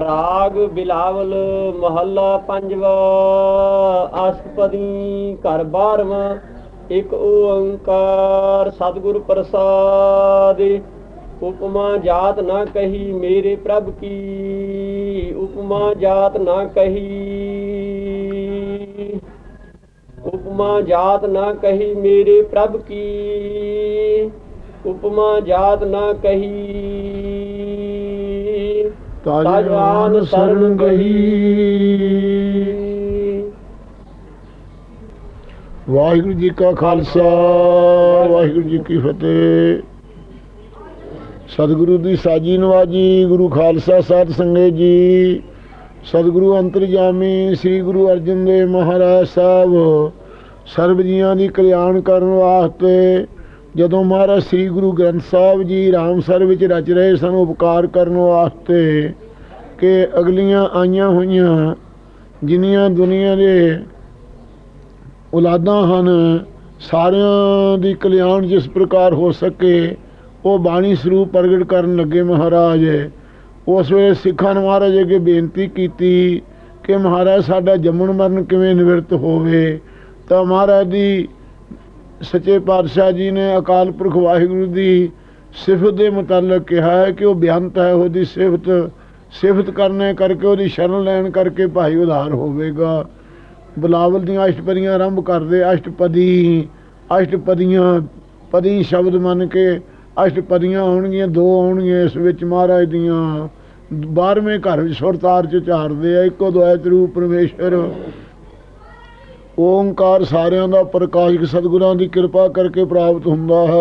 ਰਾਗ ਬਿਲਾਵਲ ਮਹੱਲਾ ਪੰਜਵਾ ਅਸ਼ਟਪਦੀ ਘਰ ਬਾਰਵਾਂ, ਇੱਕ ਓੰਕਾਰ ਸਤਿਗੁਰ ਪ੍ਰਸਾਦ। ਉਪਮਾ ਜਾਤ ਨਾ ਕਹੀ ਮੇਰੇ ਪ੍ਰਭ ਕੀ, ਉਪਮਾ ਜਾਤ ਨਾ ਕਹੀ। ਉਪਮਾ ਜਾਤ ਨਾ ਕਹੀ ਮੇਰੇ ਪ੍ਰਭ ਕੀ, ਉਪਮਾ ਜਾਤ ਨਾ ਕਹੀ ਤਾਜਾਨ ਸਰਨ ਗਹੀ। ਵਾਹਿਗੁਰੂ ਜੀ ਕਾ ਖਾਲਸਾ, ਵਾਹਿਗੁਰੂ ਜੀ ਕੀ ਫਤਿਹ। ਸਤਿਗੁਰੂ ਦੀ ਸਾਜੀ ਨਵਾਜੀ, ਗੁਰੂ ਖਾਲਸਾ ਸਾਧ ਸੰਗਤ ਜੀ। ਸਤਿਗੁਰੂ ਅੰਤਰਜਾਮੀ ਸ੍ਰੀ ਗੁਰੂ ਅਰਜਨ ਦੇਵ ਮਹਾਰਾਜ ਸਾਹਿਬ, ਸਰਬ ਜੀਆਂ ਦੀ ਕਲਿਆਣ ਕਰਨ ਵਾਸਤੇ ਜਦੋਂ ਮਹਾਰਾਜ ਸ੍ਰੀ ਗੁਰੂ ਗ੍ਰੰਥ ਸਾਹਿਬ ਜੀ ਰਾਮਸਰ ਵਿੱਚ ਰਚ ਰਹੇ ਸਨ ਉਪਕਾਰ ਕਰਨ ਵਾਸਤੇ ਕਿ ਅਗਲੀਆਂ ਆਈਆਂ ਹੋਈਆਂ ਜਿੰਨੀਆਂ ਦੁਨੀਆ ਦੇ ਔਲਾਦਾਂ ਹਨ, ਸਾਰਿਆਂ ਦੀ ਕਲਿਆਣ ਜਿਸ ਪ੍ਰਕਾਰ ਹੋ ਸਕੇ, ਉਹ ਬਾਣੀ ਸਰੂਪ ਪ੍ਰਗਟ ਕਰਨ ਲੱਗੇ ਮਹਾਰਾਜ। ਉਸ ਵੇਲੇ ਸਿੱਖਾਂ ਨੇ ਮਹਾਰਾਜ ਅੱਗੇ ਬੇਨਤੀ ਕੀਤੀ ਕਿ ਮਹਾਰਾਜ, ਸਾਡਾ ਜੰਮਣ ਮਰਨ ਕਿਵੇਂ ਨਿਵਰਤ ਹੋਵੇ, ਤਾਂ ਮਹਾਰਾਜ ਦੀ ਸੱਚੇ ਪਾਤਸ਼ਾਹ ਜੀ ਨੇ ਅਕਾਲ ਪੁਰਖ ਵਾਹਿਗੁਰੂ ਦੀ ਸਿਫਤ ਦੇ ਮੁਤਲਕ ਕਿਹਾ ਹੈ ਕਿ ਉਹ ਬੇਅੰਤ ਹੈ, ਉਹਦੀ ਸਿਫਤ ਸਿਫਤ ਕਰਨੇ ਕਰਕੇ, ਉਹਦੀ ਸ਼ਰਨ ਲੈਣ ਕਰਕੇ ਭਾਈ ਉਧਾਰ ਹੋਵੇਗਾ। ਬਲਾਵਲ ਦੀਆਂ ਅਸ਼ਟਪਦੀਆਂ ਆਰੰਭ ਕਰਦੇ, ਅਸ਼ਟਪਦੀ, ਅਸ਼ਟਪਦੀਆਂ, ਪਦੀ ਸ਼ਬਦ ਮੰਨ ਕੇ ਅਸ਼ਟਪਦੀਆਂ ਆਉਣਗੀਆਂ, ਦੋ ਆਉਣਗੀਆਂ ਇਸ ਵਿੱਚ ਮਹਾਰਾਜ ਦੀਆਂ। 12ਵੇਂ ਘਰ ਵਿੱਚ ਸੁਰਤਾਰ ਚ ਚਾਰਦੇ ਆ, ਇੱਕੋ ਦੁਆਇਤ ਰੂਪ ਪਰਮੇਸ਼ਰ ਓੰਕਾਰ ਸਾਰਿਆਂ ਦਾ ਪ੍ਰਕਾਸ਼ਕ ਸਤਿਗੁਰਾਂ ਦੀ ਕਿਰਪਾ ਕਰਕੇ ਪ੍ਰਾਪਤ ਹੁੰਦਾ ਹੈ।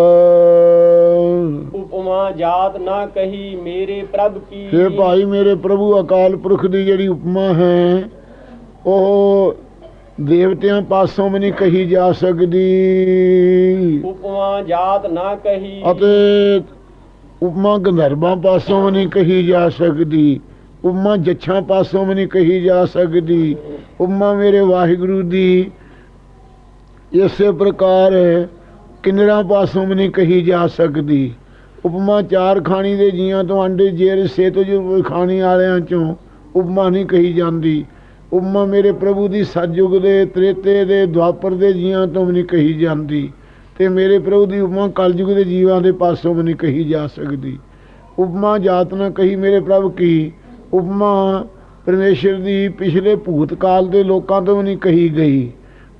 ਉਪਮਾ ਜਾਤ ਨਾ ਕਹੀ ਮੇਰੇ ਪ੍ਰਭ ਕੀ। हे ਭਾਈ ਮੇਰੇ ਪ੍ਰਭੂ ਅਕਾਲ ਪੁਰਖ ਦੀ ਜਿਹੜੀ ਉਪਮਾ ਹੈ ਉਹ ਦੇਵਤਿਆਂ ਪਾਸੋਂ ਵੀ ਨਹੀਂ ਕਹੀ ਜਾ ਸਕਦੀ। ਉਪਮਾ ਜਾਤ ਨਾ ਕਹੀ। ਅਤੇ ਉਪਮਾ ਗੰਧਰਵਾਂ ਪਾਸੋਂ ਵੀ ਨਹੀਂ ਕਹੀ ਜਾ ਸਕਦੀ। ਉਪਮਾ ਜੱਛਾਂ ਪਾਸੋਂ ਵੀ ਨਹੀਂ ਕਹੀ ਜਾ ਸਕਦੀ। ਉਮਾ ਮੇਰੇ ਵਾਹਿਗੁਰੂ ਦੀ ਇਸੇ ਪ੍ਰਕਾਰ ਕਿੰਨਰਾਂ ਪਾਸੋਂ ਵੀ ਨਹੀਂ ਕਹੀ ਜਾ ਸਕਦੀ। ਉਪਮਾ ਚਾਰ ਖਾਣੀ ਦੇ ਜੀਆਂ ਤੋਂ ਅੰਡੇ ਜੇਰ ਸੇਤ ਜੋ ਖਾਣੀ ਵਾਲਿਆਂ ਚੋਂ ਉਪਮਾ ਨਹੀਂ ਕਹੀ ਜਾਂਦੀ। ਉਪਮਾ ਮੇਰੇ ਪ੍ਰਭੂ ਦੀ ਸਤਜੁਗ ਦੇ, ਤ੍ਰੇਤੇ ਦੇ, ਦੁਆਪਰ ਦੇ ਜੀਆਂ ਤੋਂ ਵੀ ਨਹੀਂ ਕਹੀ ਜਾਂਦੀ। ਤੇ ਮੇਰੇ ਪ੍ਰਭੂ ਦੀ ਉਪਮਾ ਕਲਯੁਗ ਦੇ ਜੀਵਾਂ ਦੇ ਪਾਸੋਂ ਵੀ ਨਹੀਂ ਕਹੀ ਜਾ ਸਕਦੀ। ਉਪਮਾ ਜਾਤ ਨਾ ਕਹੀ ਮੇਰੇ ਪ੍ਰਭ ਕੀ ਉਪਮਾ ਪਰਮੇਸ਼ਰ ਦੀ ਪਿਛਲੇ ਭੂਤ ਕਾਲ ਦੇ ਲੋਕਾਂ ਤੋਂ ਵੀ ਨਹੀਂ ਕਹੀ ਗਈ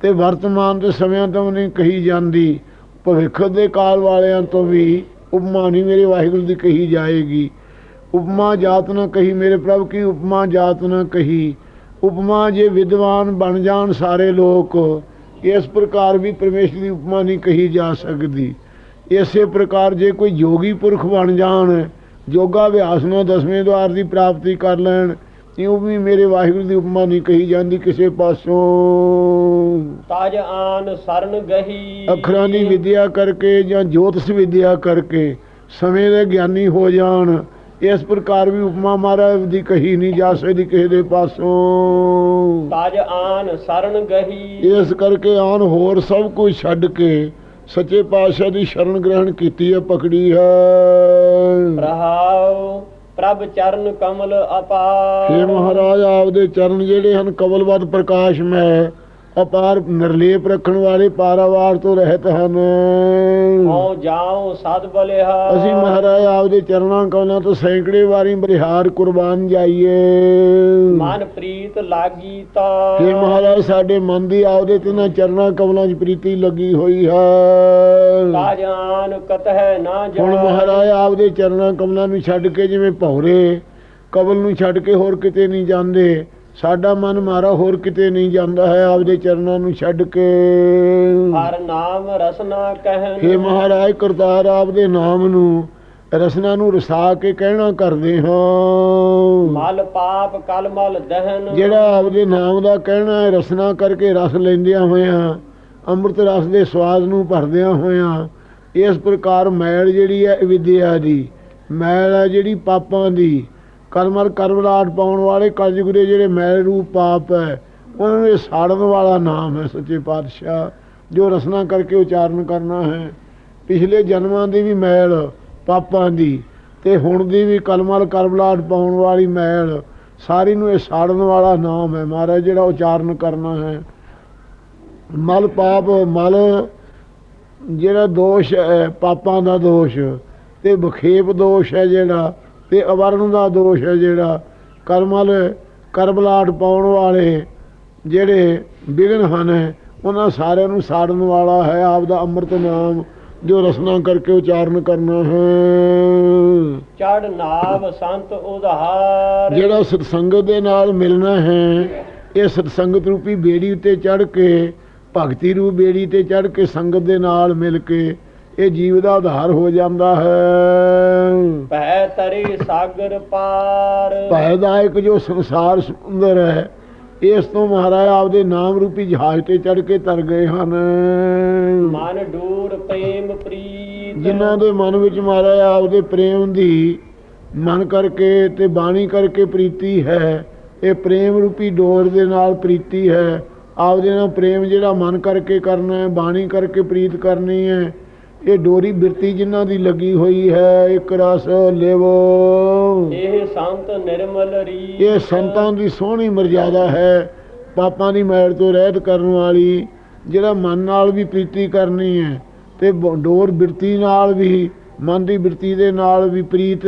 ਤੇ ਵਰਤਮਾਨ ਦੇ ਸਮਿਆਂ ਤੋਂ ਵੀ ਨਹੀਂ ਕਹੀ ਜਾਂਦੀ। ਭਵਿੱਖ ਦੇ ਕਾਲ ਵਾਲਿਆਂ ਤੋਂ ਵੀ ਉਪਮਾ ਨਹੀਂ ਮੇਰੇ ਵਾਹਿਗੁਰੂ ਦੀ ਕਹੀ ਜਾਏਗੀ। ਉਪਮਾ ਜਾਤ ਨਾ ਕਹੀ ਮੇਰੇ ਪ੍ਰਭ ਕੀ ਉਪਮਾ ਜਾਤ ਨਾ ਕਹੀ। ਉਪਮਾ ਜੇ ਵਿਦਵਾਨ ਬਣ ਜਾਣ ਸਾਰੇ ਲੋਕ, ਇਸ ਪ੍ਰਕਾਰ ਵੀ ਪਰਮੇਸ਼ਰ ਦੀ ਉਪਮਾ ਨਹੀਂ ਕਹੀ ਜਾ ਸਕਦੀ। ਇਸੇ ਪ੍ਰਕਾਰ ਜੇ ਕੋਈ ਯੋਗੀ ਪੁਰਖ ਬਣ ਜਾਣ ਯੋਗਾ ਅਭਿਆਸ ਨਾਲ ਦਸਵੇਂ ਦਵਾਰ ਦੀ ਪ੍ਰਾਪਤੀ ਕਰ ਲੈਣ ਇਉਂ ਵੀ ਮੇਰੇ ਵਾਹਿਗੁਰੂ ਦੀ ਉਪਮਾ ਨਹੀਂ ਕਹੀ ਜਾਂਦੀ ਕਿਸੇ ਪਾਸੋਂ। ਤਜ ਆਨ ਸਰਨ ਗਹੀ। ਅੱਖਰਾਂ ਦੀ ਵਿਦਿਆ ਕਰਕੇ ਜਾਂ ਜੋਤਿਸ਼ ਵਿਦਿਆ ਕਰਕੇ ਸਮੇਂ ਦੇ ਗਿਆਨੀ ਹੋ ਜਾਣ ਇਸ ਪ੍ਰਕਾਰ ਵੀ ਉਪਮਾ ਮਹਾਰਾਜ ਦੀ ਕਹੀ ਨਹੀਂ ਜਾ ਸਕਦੀ ਕਿਸੇ ਦੇ ਪਾਸੋਂ। ਤਜ ਆਨ ਸਰਨ ਗਹੀ। ਇਸ ਕਰਕੇ ਆਨ ਹੋਰ ਸਭ ਕੁਝ ਛੱਡ ਕੇ ਸੱਚੇ ਪਾਤਸ਼ਾਹ ਦੀ ਸ਼ਰਨ ਗ੍ਰਹਿਣ ਕੀਤੀ ਹੈ ਪਕੜੀ ਹੈ। ਰਹਾਉ ਪ੍ਰਭ ਚਰਨ ਕਮਲ ਅਪਾਰ। हे ਮਹਾਰਾਜ ਆਪਦੇ ਚਰਨ ਜਿਹੜੇ ਹਨ ਕਵਲਵਤ ਪ੍ਰਕਾਸ਼ ਮੈਂ ਅਪਾਰ ਨਿਰਲੇਪ ਰੱਖਣ ਵਾਲੇ ਪਾਰਾਵਾਰ ਤੋਂ ਰਹਿਤ ਹਨ। ਹਉ ਜਾਉ ਸਦ ਬਲਿਹਾ। ਅਸੀਂ ਮਹਾਰਾਜ ਆਪਦੇ ਚਰਨਾਂ ਕਮਲਾਂ ਤੋਂ ਸੈਂਕੜੇ ਵਾਰੀ ਬਰਿਹਾਰ ਕੁਰਬਾਨ ਜਾਈਏ। ਮਨ ਪ੍ਰੀਤ ਲਾਗੀ ਤਾ। हे ਮਹਾਰਾਜ ਸਾਡੇ ਮਨ ਦੀ ਆਪਦੇ ਤਿੰਨਾਂ ਚਰਨਾਂ ਕਮਲਾਂ 'ਚ ਪ੍ਰੀਤੀ ਲੱਗੀ ਹੋਈ ਹੈ। ਤਜ ਆਨ ਕਤਹਿ ਨਾ ਜਾ ਹੁਣ ਮਹਾਰਾਜ ਆਪਦੇ ਚਰਨਾਂ ਕਮਲਾਂ ਨੂੰ ਛੱਡ ਕੇ ਜਿਵੇਂ ਭੌਰੇ ਕਬਲ ਨੂੰ ਛੱਡ ਕੇ ਹੋਰ ਕਿਤੇ ਨਹੀਂ ਜਾਂਦੇ। ਸਾਡਾ ਮਨ ਮਾਰਾ ਹੋਰ ਕਿਤੇ ਨਹੀਂ ਜਾਂਦਾ ਹੈ ਆਪਦੇ ਚਰਨਾਂ ਨੂੰ ਛੱਡ ਕੇ। ਹਰ ਨਾਮ ਰਸਨਾ ਕਹਿਨ हे ਮਹਾਰਾਜ ਕਰਤਾਰ ਆਪਦੇ ਨਾਮ ਨੂੰ ਰਸਨਾ ਨੂੰ ਰਸਾ ਕੇ ਕਹਿਣਾ ਕਰਦੇ ਹਾਂ। ਮਲ ਪਾਪ ਕਲ ਮਲ ਦਹਨ। ਜਿਹੜਾ ਆਪਦੇ ਨਾਮ ਦਾ ਕਹਿਣਾ ਹੈ ਰਸਨਾ ਕਰਕੇ ਰਸ ਲੈਂਦਿਆਂ ਹੋਇਆਂ ਅੰਮ੍ਰਿਤ ਰਸ ਦੇ ਸਵਾਦ ਨੂੰ ਭਰਦਿਆਂ ਹੋਇਆਂ ਇਸ ਪ੍ਰਕਾਰ ਮੈਲ ਜਿਹੜੀ ਹੈ ਵਿਦਿਆ ਦੀ ਮੈਲ ਹੈ ਜਿਹੜੀ ਪਾਪਾਂ ਦੀ ਕਰਮਰ ਕਰਮਰਾਟ ਪਾਉਣ ਵਾਲੇ ਕਲਯੁਗ ਜਿਹੜੇ ਮੈਲ ਰੂਪ ਪਾਪ ਹੈ, ਉਹਨਾਂ ਨੂੰ ਇਹ ਸਾੜਨ ਵਾਲਾ ਨਾਮ ਹੈ ਸੱਚੇ ਪਾਤਸ਼ਾਹ, ਜੋ ਰਸਨਾ ਕਰਕੇ ਉਚਾਰਨ ਕਰਨਾ ਹੈ। ਪਿਛਲੇ ਜਨਮਾਂ ਦੀ ਵੀ ਮੈਲ ਪਾਪਾਂ ਦੀ ਤੇ ਹੁਣ ਦੀ ਵੀ ਕਲਮਲ ਕਰਬਲਾਟ ਪਾਉਣ ਵਾਲੀ ਮੈਲ ਸਾਰੀ ਨੂੰ ਇਹ ਸਾੜਨ ਵਾਲਾ ਨਾਮ ਹੈ। ਮਹਾਰਾਜ, ਜਿਹੜਾ ਉਚਾਰਨ ਕਰਨਾ ਹੈ। ਮਲ ਪਾਪ, ਮਲ ਜਿਹੜਾ ਦੋਸ਼ ਹੈ, ਪਾਪਾਂ ਦਾ ਦੋਸ਼ ਤੇ ਬਖੇਪ ਦੋਸ਼ ਹੈ ਜਿਹੜਾ ਤੇ ਅਵਰਨ ਦਾ ਦੋਸ਼ ਹੈ ਜਿਹੜਾ ਕਰਮਲ ਕਰਬਲਾਟ ਪਾਉਣ ਵਾਲੇ ਜਿਹੜੇ ਵਿਗਨ ਹਨ ਉਹਨਾਂ ਸਾਰਿਆਂ ਨੂੰ ਸਾੜਨ ਵਾਲਾ ਹੈ ਆਪ ਦਾ ਅੰਮ੍ਰਿਤ ਨਾਮ ਜੋ ਰਸਨਾ ਕਰਕੇ ਉਚਾਰਨ ਕਰਨਾ ਹੈ। ਚੜ ਨਾਵ ਸੰਤ ਉਧਾਰ। ਜਿਹੜਾ ਸਤਸੰਗਤ ਦੇ ਨਾਲ ਮਿਲਣਾ ਹੈ ਇਹ ਸਤਸੰਗਤ ਰੂਪੀ ਬੇੜੀ ਉੱਤੇ ਚੜ ਕੇ ਭਗਤੀ ਰੂਪ ਬੇੜੀ ਤੇ ਚੜ ਕੇ ਸੰਗਤ ਦੇ ਨਾਲ ਮਿਲ ਕੇ ਇਹ ਜੀਵ ਦਾ ਉਧਾਰ ਹੋ ਜਾਂਦਾ ਹੈ। ਭੈ ਤਰੇ ਸਾਗਰ ਪਾਰ। ਭੈਦਾਇਕ ਜੋ ਸੰਸਾਰ ਸੁੰਦਰ ਹੈ ਇਸ ਤੋਂ ਮਹਾਰਾਜ ਆਪਦੇ ਨਾਮ ਰੂਪੀ ਜਹਾਜ਼ ਤੇ ਚੜ ਕੇ ਤਰ ਗਏ ਹਨ। ਮਨ ਡੂਰ ਪ੍ਰੇਮ ਪ੍ਰੀਤ। ਜਿਨ੍ਹਾਂ ਦੇ ਮਨ ਵਿੱਚ ਮਹਾਰਾਜ ਆਪਦੇ ਪ੍ਰੇਮ ਦੀ ਮਨ ਕਰਕੇ ਤੇ ਬਾਣੀ ਕਰਕੇ ਪ੍ਰੀਤੀ ਹੈ ਇਹ ਪ੍ਰੇਮ ਰੂਪੀ ਡੋਰ ਦੇ ਨਾਲ ਪ੍ਰੀਤੀ ਹੈ। ਆਪਦੇ ਨਾਲ ਪ੍ਰੇਮ ਜਿਹੜਾ ਮਨ ਕਰਕੇ ਕਰਨਾ ਹੈ ਬਾਣੀ ਕਰਕੇ ਪ੍ਰੀਤ ਕਰਨੀ ਹੈ ਇਹ ਡੋਰੀ ਬਿਰਤੀ ਜਿਨ੍ਹਾਂ ਦੀ ਲੱਗੀ ਹੋਈ ਹੈ ਇੱਕ ਰਸ ਲੇਵੋ। ਇਹ ਸੰਤ ਨਿਰਮਲ ਰੀ ਇਹ ਸੰਤਾਂ ਦੀ ਸੋਹਣੀ ਮਰਜ਼ਾਦਾ ਹੈ। ਪਾਪਾਂ ਦੀ ਮੈਲ ਤੋਂ ਰਹਿਤ ਕਰਨ ਵਾਲੀ ਜਿਹੜਾ ਮਨ ਨਾਲ ਵੀ ਪ੍ਰੀਤੀ ਕਰਨੀ ਹੈ ਤੇ ਡੋਰ ਬਿਰਤੀ ਨਾਲ ਵੀ ਮਨ ਦੀ ਬਿਰਤੀ ਦੇ ਨਾਲ ਵੀ ਪ੍ਰੀਤ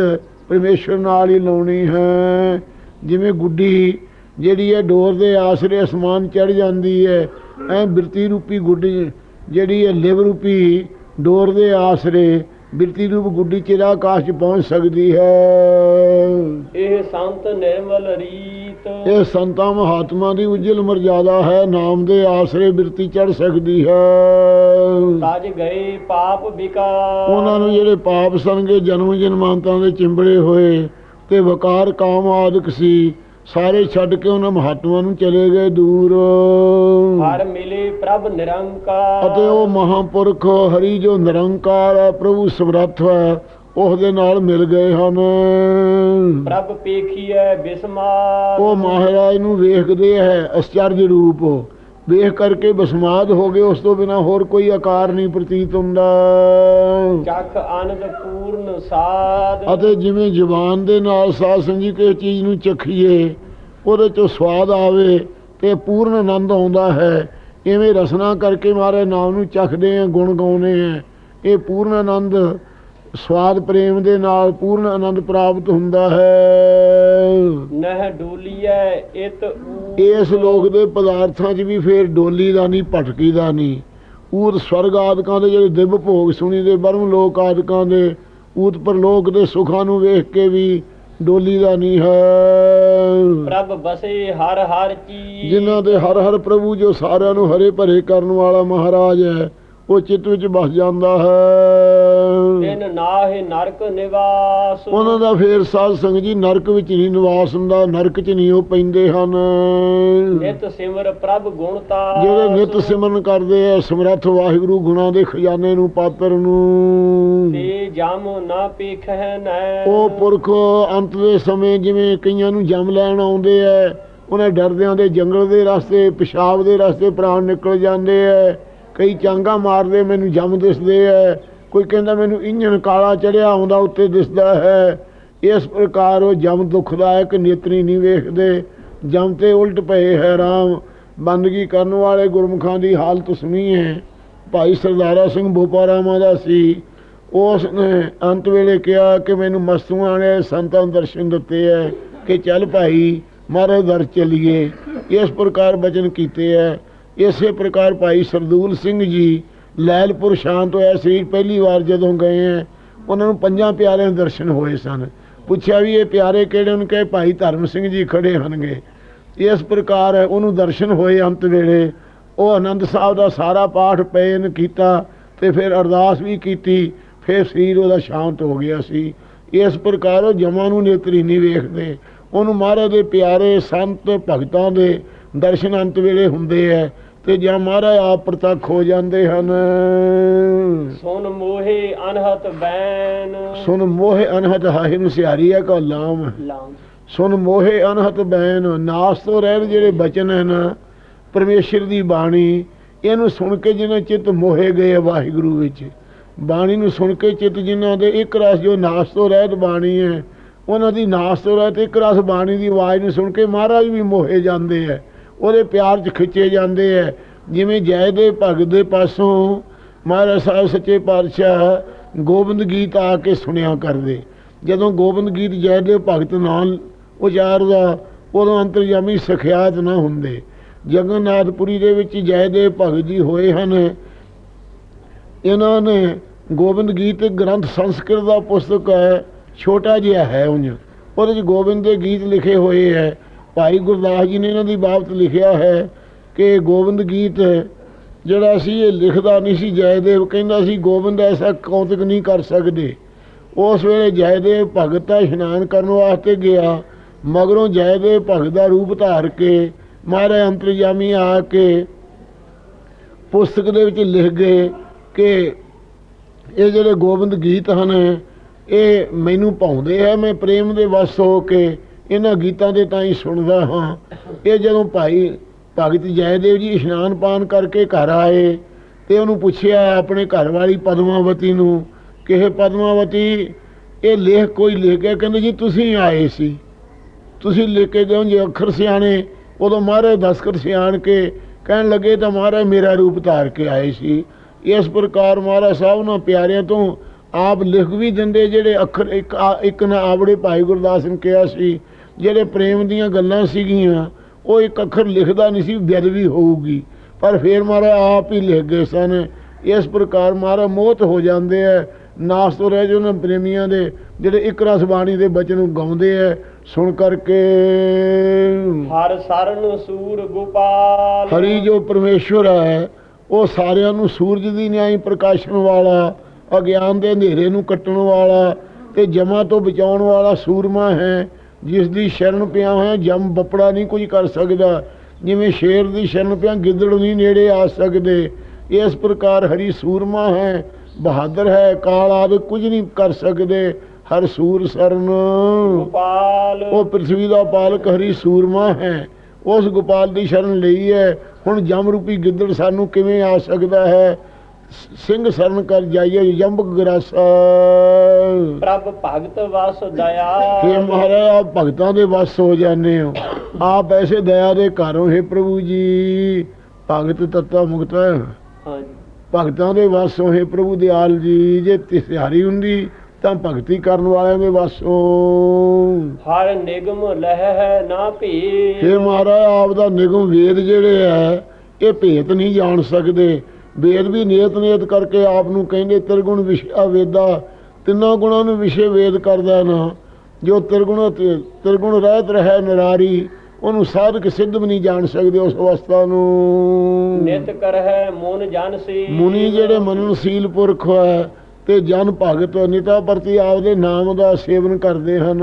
ਪਰਮੇਸ਼ਰ ਨਾਲ ਹੀ ਲਾਉਣੀ ਹੈ। ਜਿਵੇਂ ਗੁੱਡੀ ਜਿਹੜੀ ਹੈ ਡੋਰ ਦੇ ਆਸਰੇ ਅਸਮਾਨ ਚੜ ਜਾਂਦੀ ਹੈ ਐ ਬਿਰਤੀ ਰੂਪੀ ਗੁੱਡੀ ਜਿਹੜੀ ਹੈ ਲਿਵ ਰੂਪੀ ਡੋਰ ਦੇ ਆਸਰੇ ਬਿਰਤੀ ਰੂਪ ਗੁੱਡੀ ਚਿਰਾ ਆਕਾਸ਼ 'ਚ ਪਹੁੰਚ ਸਕਦੀ ਹੈ। ਇਹ ਸੰਤ ਨਿਰਮਲ ਰੀਤ। ਇਹ ਸੰਤਾਂ ਮਹਾਤਮਾ ਦੀ ਉਜਲ ਮਰਜ਼ਾਦਾ ਹੈ ਨਾਮ ਦੇ ਆਸਰੇ ਬਿਰਤੀ ਚੜ ਸਕਦੀ ਹੈ। ਤਜ ਗਏ ਪਾਪ ਵਿਕਾਰ। ਉਹਨਾਂ ਨੂੰ ਜਿਹੜੇ ਪਾਪ ਸੰਗੇ ਜਨਮ ਜਨਮਾਂਤਾਂ ਦੇ ਚਿੰਬੜੇ ਹੋਏ ਤੇ ਵਕਾਰ ਕਾਮ ਆਦਿਕ ਸੀ ਸਾਰੇ ਛੱਡ ਕੇ ਉਹਨਾਂ ਮਹਾਤਮਾ ਨੂੰ ਚਲੇ ਗਏ ਦੂਰ। ਹਰ ਮਿਲੇ ਪ੍ਰਭ ਨਿਰੰਕਾਰ। ਅਤੇ ਉਹ ਮਹਾਪੁਰਖ ਹਰੀ ਜੋ ਨਿਰੰਕਾਰ ਹੈ ਪ੍ਰਭੂ ਸਮਰੱਥ ਹੈ ਉਸ ਦੇ ਨਾਲ ਮਿਲ ਗਏ ਹਨ। ਪ੍ਰਭ ਪੇਖੀਐ ਬਿਸਮਾਰ। ਉਹ ਮਹਾਰਾਜ ਨੂੰ ਵੇਖਦੇ ਹੈ ਅਸਚਰਜ ਰੂਪ। ਵੇਖ ਕਰਕੇ ਬਸਮਾਦ ਹੋ ਗਏ ਉਸ ਤੋਂ ਬਿਨਾ ਹੋਰ ਕੋਈ ਆਕਾਰ ਨਹੀਂ ਪ੍ਰਤੀਤ ਹੁੰਦਾ। ਚਖ ਆਨੰਦ ਪੂਰਨ ਸਾਧ। ਅਤੇ ਜਿਵੇਂ ਜ਼ੁਬਾਨ ਦੇ ਨਾਲ ਸਾਧ ਸੰਗੀ ਕਿਸੇ ਚੀਜ਼ ਨੂੰ ਚਖੀਏ ਉਹਦੇ ਚੋਂ ਸਵਾਦ ਆਵੇ ਤੇ ਪੂਰਨ ਆਨੰਦ ਆਉਂਦਾ ਹੈ। ਇਵੇਂ ਰਸਨਾ ਕਰਕੇ ਮਾਰੇ ਨਾਮ ਨੂੰ ਚਖਦੇ ਆ ਗੁਣ ਗਾਉਂਦੇ ਆ ਇਹ ਪੂਰਨ ਆਨੰਦ ਸਵਾਦ ਪ੍ਰੇਮ ਦੇ ਨਾਲ ਪੂਰਨ ਆਨੰਦ ਪ੍ਰਾਪਤ ਹੁੰਦਾ ਹੈ। ਨਹਿ ਡੋਲੀਐ ਇਤ ਇਸ ਲੋਕ ਦੇ ਪਦਾਰਥਾਂ 'ਚ ਵੀ ਫੇਰ ਡੋਲੀ ਦਾ ਨਹੀਂ ਭਟਕੀ ਦਾ ਨਹੀਂ ਊਤ ਸਵਰਗ ਆਦਿਕਾਂ ਦੇ ਜਿਹੜੇ ਦਿਵ ਭੋਗ ਸੁਣੀ ਦੇ ਬਰਮ ਲੋਕ ਆਦਿਕਾਂ ਦੇ ਊਤ ਪਰਲੋਕ ਦੇ ਸੁਖਾਂ ਨੂੰ ਵੇਖ ਕੇ ਵੀ ਡੋਲੀ ਦਾ ਨਹੀਂ ਹੈ। ਪ੍ਰਭ ਬਸੇ ਹਰ ਹਰ ਚੀਜ਼। ਜਿਨ੍ਹਾਂ ਦੇ ਹਰ ਹਰ ਪ੍ਰਭੂ ਜੋ ਸਾਰਿਆਂ ਨੂੰ ਹਰੇ ਭਰੇ ਕਰਨ ਵਾਲਾ ਮਹਾਰਾਜ ਹੈ ਉਹ ਚਿੱਤ ਵਿੱਚ ਵਸ ਜਾਂਦਾ ਹੈ। ਤਿਨ ਨਾਹਿ ਨਰਕ ਨਿਵਾਸ। ਉਹਨਾਂ ਦਾ ਫੇਰ ਸਾਧ ਸੰਗਤ ਜੀ ਨਰਕ ਵਿੱਚ ਨਹੀਂ ਨਿਵਾਸ ਹੁੰਦਾ ਨਰਕ 'ਚ ਨਹੀਂ ਉਹ ਪੈਂਦੇ ਹਨ। ਨਿਤ ਸਿਮਰ ਪ੍ਰਭ ਗੁਣਤਾ ਜਿਹੜੇ ਨਿਤ ਸਿਮਰਨ ਕਰਦੇ ਆ ਸਮਰੱਥ ਵਾਹਿਗੁਰੂ ਗੁਣਾਂ ਦੇ ਖਜ਼ਾਨੇ ਨੂੰ ਪਾਤਰ ਨੂੰ। ਤੇ ਜਮ ਨਾ ਪੇਖੈ ਨੈ। ਉਹ ਪੁਰਖ ਅੰਤ ਦੇ ਸਮੇਂ ਜਿਵੇਂ ਕਈਆਂ ਨੂੰ ਜੰਮ ਲੈਣ ਆਉਂਦੇ ਐ ਉਹਨੇ ਡਰਦਿਆਂ ਦੇ ਜੰਗਲ ਦੇ ਰਸਤੇ ਪਿਸ਼ਾਬ ਦੇ ਰਸਤੇ ਪ੍ਰਾਣ ਨਿਕਲ ਜਾਂਦੇ ਐ। ਕਈ ਚਾਂਗਾ ਮਾਰਦੇ, ਮੈਨੂੰ ਜੰਮ ਦਿਸਦੇ ਐ। ਕੋਈ ਕਹਿੰਦਾ ਮੈਨੂੰ ਇੰਜਣ ਕਾਲਾ ਚੜਿਆ ਆਉਂਦਾ, ਉੱਤੇ ਦਿਸਦਾ ਹੈ। ਇਸ ਪ੍ਰਕਾਰ ਉਹ ਜਮ ਦੁਖਦਾਇਕ ਨੇਤਰੀ ਨਹੀਂ ਵੇਖਦੇ। ਜਮ ਤੇ ਉਲਟ ਪਏ ਹੈ ਰਾਮ ਬੰਦਗੀ ਕਰਨ ਵਾਲੇ ਗੁਰਮੁਖਾਂ ਦੀ ਹਾਲਤ ਸੁਣੀ ਹੈ ਭਾਈ ਸਰਦਾਰਾ ਸਿੰਘ ਬੋਪਾਰਾਮਾ ਦਾ ਸੀ। ਉਸ ਨੇ ਅੰਤ ਵੇਲੇ ਕਿਹਾ ਕਿ ਮੈਨੂੰ ਮਸਤੂਆਂ ਨੇ ਸੰਤਾਂ ਨੂੰ ਦਰਸ਼ਨ ਦਿੱਤੇ ਹੈ ਕਿ ਚੱਲ ਭਾਈ ਮਾਰੇ ਦਰ ਚਲੀਏ। ਇਸ ਪ੍ਰਕਾਰ ਬਚਨ ਕੀਤੇ ਹੈ ਇਸੇ ਪ੍ਰਕਾਰ ਭਾਈ ਸਰਦੂਲ ਸਿੰਘ ਜੀ ਲੈਲਪੁਰ ਸ਼ਾਂਤ ਹੋਇਆ ਸਰੀਰ ਪਹਿਲੀ ਵਾਰ ਜਦੋਂ ਗਏ ਹੈ ਉਹਨਾਂ ਨੂੰ ਪੰਜਾਂ ਪਿਆਰਿਆਂ ਦੇ ਦਰਸ਼ਨ ਹੋਏ ਸਨ। ਪੁੱਛਿਆ ਵੀ ਇਹ ਪਿਆਰੇ ਕਿਹੜੇ, ਉਹਨੇ ਕਹੇ ਭਾਈ ਧਰਮ ਸਿੰਘ ਜੀ ਖੜੇ ਹਨਗੇ ਇਸ ਪ੍ਰਕਾਰ ਉਹਨੂੰ ਦਰਸ਼ਨ ਹੋਏ ਅੰਤ ਵੇਲੇ। ਉਹ ਆਨੰਦ ਸਾਹਿਬ ਦਾ ਸਾਰਾ ਪਾਠ ਪੇਨ ਕੀਤਾ ਤੇ ਫਿਰ ਅਰਦਾਸ ਵੀ ਕੀਤੀ, ਫਿਰ ਸਰੀਰ ਉਹਦਾ ਸ਼ਾਂਤ ਹੋ ਗਿਆ ਸੀ। ਇਸ ਪ੍ਰਕਾਰ ਉਹ ਜਮਾਂ ਨੂੰ ਨੇਤਰੀ ਨਹੀਂ ਵੇਖਦੇ। ਉਹਨੂੰ ਮਹਾਰਾਜ ਦੇ ਪਿਆਰੇ ਸੰਤ ਭਗਤਾਂ ਦੇ ਦਰਸ਼ਨ ਅੰਤ ਵੇਲੇ ਹੁੰਦੇ ਐ ਤੇ ਜਾਂ ਮਹਾਰਾਜ ਆਪ ਪ੍ਰਤੱਖ ਹੋ ਜਾਂਦੇ ਹਨ। ਸੁਨ ਮੋਹੇ ਅਨਹਤ ਬੈਨ। ਸੁਨ ਮੋਹ ਅਨਹਤ ਹਾਹਿ ਨੂੰ ਸਿਆਰੀ ਹੈ ਕੋ ਲਾਮ। ਸੁਨ ਮੋਹੇ ਅਨਹਤ ਬੈਨ ਨਾਸ ਤੋਂ ਰਹਿਤ ਜਿਹੜੇ ਬਚਨ ਹਨ ਪਰਮੇਸ਼ਰ ਦੀ ਬਾਣੀ ਇਹਨੂੰ ਸੁਣ ਕੇ ਜਿਹਨਾਂ ਚਿੱਤ ਮੋਹੇ ਗਏ ਵਾਹਿਗੁਰੂ ਵਿੱਚ ਬਾਣੀ ਨੂੰ ਸੁਣ ਕੇ ਚਿੱਤ ਜਿਨ੍ਹਾਂ ਦੇ ਇੱਕ ਰਸ ਜੋ ਨਾਸ ਤੋਂ ਰਹਿਤ ਬਾਣੀ ਹੈ ਉਹਨਾਂ ਦੀ ਨਾਸਤੁਰ ਤੇ ਇੱਕ ਰਸ ਬਾਣੀ ਦੀ ਆਵਾਜ਼ ਨੂੰ ਸੁਣ ਕੇ ਮਹਾਰਾਜ ਵੀ ਮੋਹੇ ਜਾਂਦੇ ਐ। ਉਹਦੇ ਪਿਆਰ 'ਚ ਖਿੱਚੇ ਜਾਂਦੇ ਐ। ਜਿਵੇਂ ਜੈ ਦੇ ਭਗਤ ਦੇ ਪਾਸੋਂ ਮਹਾਰਾਜ ਸਾਹਿਬ ਸੱਚੇ ਪਾਤਸ਼ਾਹ ਗੋਬਿੰਦ ਗੀਤ ਆ ਕੇ ਸੁਣਿਆ ਕਰਦੇ। ਜਦੋਂ ਗੋਬਿੰਦ ਗੀਤ ਜੈ ਦੇ ਭਗਤ ਨਾਲ ਉਚਾਰਦਾ, ਉਦੋਂ ਅੰਤਰਜਾਮੀ ਸਖਿਆਤ ਨਾ ਹੁੰਦੇ। ਜਗਨਨਾਥਪੁਰੀ ਦੇ ਵਿੱਚ ਜੈ ਦੇ ਭਗਤ ਜੀ ਹੋਏ ਹਨ। ਇਹਨਾਂ ਨੇ ਗੋਬਿੰਦ ਗੀਤ ਗ੍ਰੰਥ ਸੰਸਕ੍ਰਿਤ ਦਾ ਪੁਸਤਕ ਹੈ, ਛੋਟਾ ਜਿਹਾ ਹੈ ਉਂਝ। ਉਹਦੇ 'ਚ ਗੋਬਿੰਦ ਦੇ ਗੀਤ ਲਿਖੇ ਹੋਏ ਹੈ ਭਾਈ ਗੁਰਦਾਸ ਜੀ ਨੇ ਇਹਨਾਂ ਦੀ ਬਾਬਤ ਲਿਖਿਆ ਹੈ ਕਿ ਗੋਬਿੰਦ ਗੀਤ ਜਿਹੜਾ ਸੀ ਇਹ ਲਿਖਦਾ ਨਹੀਂ ਸੀ ਜੈਦੇਵ, ਕਹਿੰਦਾ ਸੀ ਗੋਬਿੰਦ ਐਸਾ ਕੌਤਕ ਨਹੀਂ ਕਰ ਸਕਦੇ। ਉਸ ਵੇਲੇ ਜੈਦੇਵ ਭਗਤ ਦਾ ਇਸ਼ਨਾਨ ਕਰਨ ਵਾਸਤੇ ਗਿਆ। ਮਗਰੋਂ ਜੈਦੇਵ ਭਗਤ ਦਾ ਰੂਪ ਧਾਰ ਕੇ ਮਹਾਰਾਜ ਅੰਤਰਜਾਮੀ ਆ ਕੇ ਪੁਸਤਕ ਦੇ ਵਿੱਚ ਲਿਖ ਗਏ ਕਿ ਇਹ ਜਿਹੜੇ ਗੋਬਿੰਦ ਗੀਤ ਹਨ, ਇਹ ਮੈਨੂੰ ਭਾਉਂਦੇ ਹੈ ਮੈਂ ਪ੍ਰੇਮ ਦੇ ਵਸ ਹੋ ਕੇ ਇਹਨਾਂ ਗੀਤਾਂ ਦੇ ਤਾਂ ਹੀ ਸੁਣਦਾ ਹਾਂ। ਇਹ ਜਦੋਂ ਭਾਈ ਭਗਤ ਜੈਦੇਵ ਜੀ ਇਸ਼ਨਾਨ ਪਾਨ ਕਰਕੇ ਘਰ ਆਏ ਤੇ ਉਹਨੂੰ ਪੁੱਛਿਆ ਆਪਣੇ ਘਰ ਵਾਲੀ ਪਦਮਾਵਤੀ ਨੂੰ ਕਿ ਇਹ ਪਦਮਾਵਤੀ, ਇਹ ਲੇਖ ਕੋਈ ਲਿਖ ਗਿਆ ਕਹਿੰਦੇ ਜੀ, ਤੁਸੀਂ ਆਏ ਸੀ। ਤੁਸੀਂ ਲਿਖ ਕੇ ਦਿਓ ਜੇ ਅੱਖਰ ਸਿਆਣੇ। ਉਦੋਂ ਮਹਾਰਾਜ ਦਸਕਤ ਸਿਆਣ ਕੇ ਕਹਿਣ ਲੱਗੇ ਤਾਂ ਮਹਾਰਾਜ ਮੇਰਾ ਰੂਪ ਧਾਰ ਕੇ ਆਏ ਸੀ। ਇਸ ਪ੍ਰਕਾਰ ਮਹਾਰਾਜ ਸਾਹਿਬ ਨਾਲ ਪਿਆਰਿਆਂ ਤੋਂ ਆਪ ਲਿਖ ਵੀ ਦਿੰਦੇ, ਜਿਹੜੇ ਅੱਖਰ ਇੱਕ ਆ- ਇੱਕ ਨਾ ਆਵੜੇ ਭਾਈ ਗੁਰਦਾਸ ਨੇ ਕਿਹਾ ਸੀ ਜਿਹੜੇ ਪ੍ਰੇਮ ਦੀਆਂ ਗੱਲਾਂ ਸੀਗੀਆਂ ਉਹ ਇੱਕ ਅੱਖਰ ਲਿਖਦਾ ਨਹੀਂ ਸੀ ਬੇਦਵੀ ਹੋਊਗੀ। ਪਰ ਫੇਰ ਮਹਾਰਾਜ ਆਪ ਹੀ ਲਿਖ ਗਏ ਸਨ। ਇਸ ਪ੍ਰਕਾਰ ਮਹਾਰਾਜ ਮੋਹਤ ਹੋ ਜਾਂਦੇ ਆ ਨਾਸ ਤੋਂ ਰਹਿ ਉਹਨਾਂ ਪ੍ਰੇਮੀਆਂ ਦੇ ਜਿਹੜੇ ਇੱਕ ਰਸ ਬਾਣੀ ਦੇ ਬਚਨ ਨੂੰ ਗਾਉਂਦੇ ਆ ਸੁਣ ਕਰਕੇ ਹਰ ਸਰਨ ਸੂਰ ਗੋਪਾਲ। ਹਰੀ ਜੋ ਪਰਮੇਸ਼ਵਰ ਹੈ ਉਹ ਸਾਰਿਆਂ ਨੂੰ ਸੂਰਜ ਦੀ ਨਿਆਈ ਪ੍ਰਕਾਸ਼ਣ ਵਾਲਾ ਅਗਿਆਨ ਦੇ ਹਨੇਰੇ ਨੂੰ ਕੱਟਣ ਵਾਲਾ ਤੇ ਜਮਾ ਤੋਂ ਬਚਾਉਣ ਵਾਲਾ ਸੂਰਮਾ ਹੈ। ਜਿਸ ਦੀ ਸ਼ਰਨ ਪਿਆ ਹੋਇਆ ਜਮ ਬੱਪੜਾ ਨਹੀਂ ਕੁਝ ਕਰ ਸਕਦਾ। ਜਿਵੇਂ ਸ਼ੇਰ ਦੀ ਸ਼ਰਨ ਪਿਆ ਗਿੱਦੜ ਨਹੀਂ ਨੇੜੇ ਆ ਸਕਦੇ। ਇਸ ਪ੍ਰਕਾਰ ਹਰੀ ਸੂਰਮਾ ਹੈ ਬਹਾਦਰ ਹੈ ਕਾਲ ਆਦਿ ਕੁਝ ਨਹੀਂ ਕਰ ਸਕਦੇ। ਹਰ ਸੂਰ ਸਰਨ। ਗੋਪਾਲ। ਉਹ ਪ੍ਰਿਥਵੀ ਦਾ ਪਾਲਕ ਹਰੀ ਸੂਰਮਾ ਹੈ ਉਸ ਗੋਪਾਲ ਦੀ ਸ਼ਰਨ ਲਈ ਹੈ। ਹੁਣ ਜਮ ਰੂਪੀ ਗਿੱਦੜ ਸਾਨੂੰ ਕਿਵੇਂ ਆ ਸਕਦਾ ਹੈ? ਸਿੰਘ ਸ਼ਰਨ ਕਰ ਜਾਈਏ ਜੰਬਕ ਗਰਾਸਾ। ਪ੍ਰਭ ਭਗਤ ਵਸ ਦਇਆ। हे ਮਹਾਰਾਜ ਆਪ ਭਗਤਾਂ ਦੇ ਵਸ ਹੋ ਜਾਂਦੇ ਹੋ। ਆਪ ਐਸੇ ਦਇਆ ਦੇ ਘਰੋਂ ਹੈ ਪ੍ਰਭੂ ਜੀ। ਭਗਤ ਤੱਤਾ ਮੁਕਤ ਹੈ। ਹਾਂਜੀ। ਭਗਤਾਂ ਦੇ ਵਸ ਹੋਏ ਪ੍ਰਭੂ ਦਿਆਲ ਜੀ। ਜੇ ਤਿਹਾਰੀ ਹੁੰਦੀ ਤਾਂ ਭਗਤੀ ਕਰਨ ਵਾਲਿਆਂ ਦੇ ਵਸੋਂ ਹਰ ਨਿਗਮ ਲਹਿ ਨਾ ਭੀ ਇਹ ਮਹਾਰਾਜ ਆਪ ਦਾ ਨਿਗਮ ਵੇਦ ਜਿਹੜੇ ਆ ਇਹ ਭੇਤ ਨਹੀਂ ਜਾਣ ਸਕਦੇ। ਵੇਦ ਵੀ ਨਿਯਤ ਨਿਯਤ ਕਰਕੇ ਆਪ ਨੂੰ ਕਹਿੰਦੇ ਤਿਰਗੁਣ ਵਿਸ਼ਾ ਵੇਦਾ ਤਿੰਨਾਂ ਗੁਣਾਂ ਨੂੰ ਵਿਸ਼ੇ ਵੇਦ ਕਰਦਾ ਨਾ। ਜੋ ਤਿਰਗੁਣ ਤਿਰਗੁਣ ਰਹਿਤ ਰਹਿ ਨਿਰਾਰੀ ਉਹਨੂੰ ਸਾਧਕ ਸਿੱਧ ਵੀ ਨਹੀਂ ਜਾਣ ਸਕਦੇ ਉਸ ਅਵਸਥਾ ਨੂੰ। ਨਿਤ ਕਰਹਿ ਮੋਨ ਜਨ ਸੀ ਮੁਨੀ ਜਿਹੜੇ ਮਨਨਸ਼ੀਲ ਪੁਰਖ ਹੈ ਤੇ ਜਨ ਭਗਤ ਨਿਤਾ ਪ੍ਰਤੀ ਆਪਦੇ ਨਾਮ ਦਾ ਸੇਵਨ ਕਰਦੇ ਹਨ।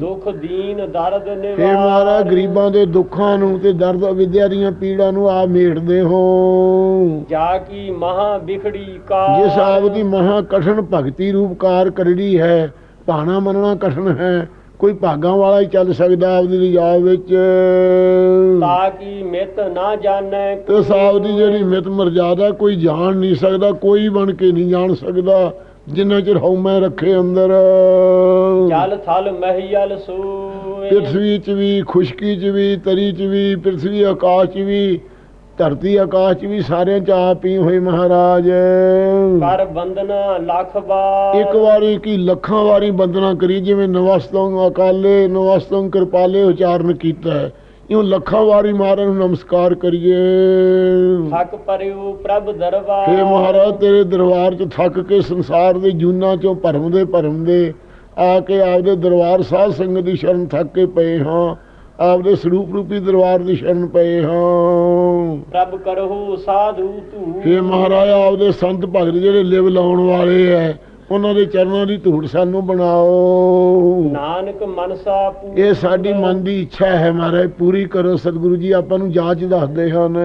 ਦੁਖ ਦੀਨ ਦਰਦ ਨਿਵਾਰ ਇਹ ਮਹਾਰਾਜ ਗਰੀਬਾਂ ਦੇ ਦੁੱਖਾਂ ਨੂੰ ਤੇ ਦਰਦ ਵਿਦਿਆ ਦੀਆਂ ਪੀੜਾਂ ਨੂੰ ਆਪ ਮੇਟਦੇ ਹੋ। ਜਾ ਕੀ ਮਹਾ ਵਿਖੜੀ ਕਾ। ਜਿਸ ਆਪ ਦੀ ਮਹਾ ਕਠਨ ਭਗਤੀ ਰੂਪ ਕਾਰ ਕਰੜੀ ਹੈ ਭਾਣਾ ਮੰਨਣਾ ਕਠਨ ਹੈ ਕੋਈ ਭਾਗਾਂ ਵਾਲਾ ਹੀ ਚੱਲ ਸਕਦਾ ਆਪਦੀ ਲਿਜਾਵ ਵਿੱਚ। ਤਾ ਕੀ ਮਿਤ ਨਾ ਜਾਣੈ ਤੇ ਸਾਬ ਦੀ ਜਿਹੜੀ ਮਿਤ ਮਰਜ਼ਾਦਾ ਕੋਈ ਜਾਣ ਨਹੀਂ ਸਕਦਾ ਕੋਈ ਬਣ ਕੇ ਨਹੀਂ ਜਾਣ ਸਕਦਾ ਜਿੰਨਾ ਚਿਰ ਹਉਮੈ ਰੱਖੇ ਅੰਦਰ। ਜਲ ਥਲ ਮਹੀਲ ਸੋਏ। ਪ੍ਰਿਥਵੀ ਚ ਵੀ ਖੁਸ਼ਕੀ ਚ ਵੀ ਤਰੀ ਚ ਵੀ ਪ੍ਰਿਥਵੀ ਆਕਾਸ਼ ਚ ਵੀ ਧਰਤੀ ਆਕਾਸ਼ ਚ ਵੀ ਸਾਰਿਆਂ ਚ ਆਪ ਹੀ ਹੋਏ ਮਹਾਰਾਜ। ਕਰ ਬੰਦਨਾ ਲਖ ਬਾਰ ਇੱਕ ਵਾਰੀ ਕੀ ਲੱਖਾਂ ਵਾਰੀ ਬੰਦਨਾ ਕਰੀ ਜਿਵੇਂ ਨਵਸਤੰ ਅਕਾਲੇ ਨਵਸਤੰ ਕਿਰਪਾਲੇ ਉਚਾਰਨ ਕੀਤਾ ਹੈ। ਇਉਂ ਲੱਖਾਂ ਵਾਰੀ ਮਹਾਰਾਜ ਨੂੰ ਨਮਸਕਾਰ ਕਰੀਏ। ਥਕ ਪਰਿਉ ਪ੍ਰਭ ਦਰਬਾਰ। ਹੇ ਮਹਾਰਾਜ ਤੇਰੇ ਦਰਬਾਰ 'ਚ ਥੱਕ ਕੇ ਸੰਸਾਰ ਦੇ ਜੂਨਾਂ 'ਚੋਂ ਭਰਮ ਦੇ ਭਰਮ ਦੇ ਆ ਕੇ ਆਪਦੇ ਦਰਬਾਰ ਸਾਧ ਸੰਗਤ ਦੀ ਸ਼ਰਨ ਥੱਕ ਕੇ ਪਏ ਹਾਂ। ਆਪਦੇ ਸਰੂਪ ਰੂਪੀ ਦਰਬਾਰ ਦੀ ਸ਼ਰਨ ਪਏ ਹਾਂ। ਪ੍ਰਭ ਕਰਹੁ ਸਾਧੂ ਤੂ ਹੇ ਮਹਾਰਾਜ ਆਪਦੇ ਸੰਤ ਭਗਤ ਜਿਹੜੇ ਲਿਵ ਲਾਉਣ ਵਾਲੇ ਐ ਉਹਨਾਂ ਦੇ ਚਰਨਾਂ ਦੀ ਧੂੜ ਸਾਨੂੰ ਬਣਾਓ। ਨਾਨਕ ਮਨਸਾ ਪੂ ਇਹ ਸਾਡੀ ਮਨ ਦੀ ਇੱਛਾ ਹੈ ਮਹਾਰਾਜ ਪੂਰੀ ਕਰੋ। ਸਤਿਗੁਰੂ ਜੀ ਆਪਾਂ ਨੂੰ ਜਾਂਚ ਦੱਸਦੇ ਹਨ।